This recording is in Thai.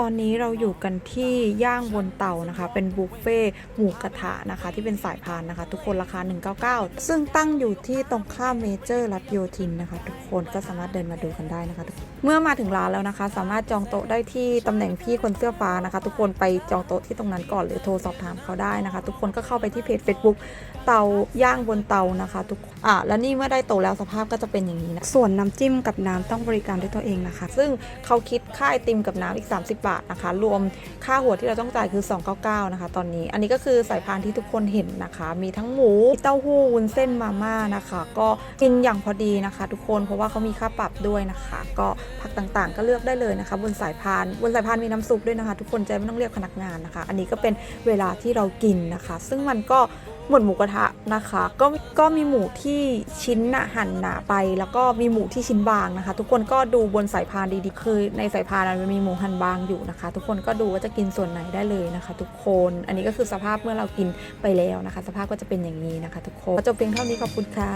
ตอนนี้เราอยู่กันที่ย่างบนเตานะคะ เป็นบุฟเฟ่หมูกระทะนะคะ ที่เป็นสายพานนะคะ ทุกคนราคา 199 ซึ่งตั้งอยู่ที่ตรงข้ามเมเจอร์รัฐโยธินนะคะ ทุกคนก็สามารถเดินมาดูกันได้นะคะทุกคนเมื่อมาถึงร้านแล้วนะคะ สามารถจองโต๊ะได้ที่ตำแหน่งพี่คนเสื้อฟ้านะคะ ทุกคนไปจองโต๊ะที่ตรงนั้นก่อนหรือโทรสอบถามเขาได้นะคะ ทุกคนก็เข้าไปที่เพจ Facebook เตาย่างบนเตานะคะ ทุกอะแล้วนี่เมื่อได้โตแล้วสภาพก็จะเป็นอย่างนี้นะส่วนน้ำจิ้มกับน้ำต้องบริการด้วยตัวเองนะคะ ซึ่งเขาคิดค่าไอติมกับน้ำอีก 30บาทนะคะ รวมค่าหัวที่เราต้องจ่ายคือ 299 นะคะ ตอนนี้ อันนี้ก็คือสายพานที่ทุกคนเห็นนะคะ มีทั้งหมูเต้าหู้วุ้นเส้นมาม่านะคะ ก็กินอย่างพอดีนะคะ ทุกคน เพราะว่าเขามีค่าปรับด้วยนะคะ ก็ผักต่างๆ ก็เลือกได้เลยนะคะ บนสายพานบนสายพานมีน้ำซุปด้วยนะคะ ทุกคนจะไม่ต้องเรียกพนักงานนะคะ อันนี้ก็เป็นเวลาที่เรากินนะคะ ซึ่งมันก็ หมดหมูกระทะนะคะ ก็ก็มีหมูที่ชิ้นหนาหั่นหนาไป แล้วก็มีหมูที่ชิ้นบางนะคะ ทุกคนก็ดูบนสายพานดีๆ คือในสายพานมันมีหมูหั่นบางอยู่นะคะ ทุกคนก็ดูว่าจะกินส่วนไหนได้เลยนะคะ ทุกคน อันนี้ก็คือสภาพเมื่อเรากินไปแล้วนะคะ สภาพก็จะเป็นอย่างนี้นะคะ ทุกคนจบเพียงเท่านี้ขอบคุณค่ะ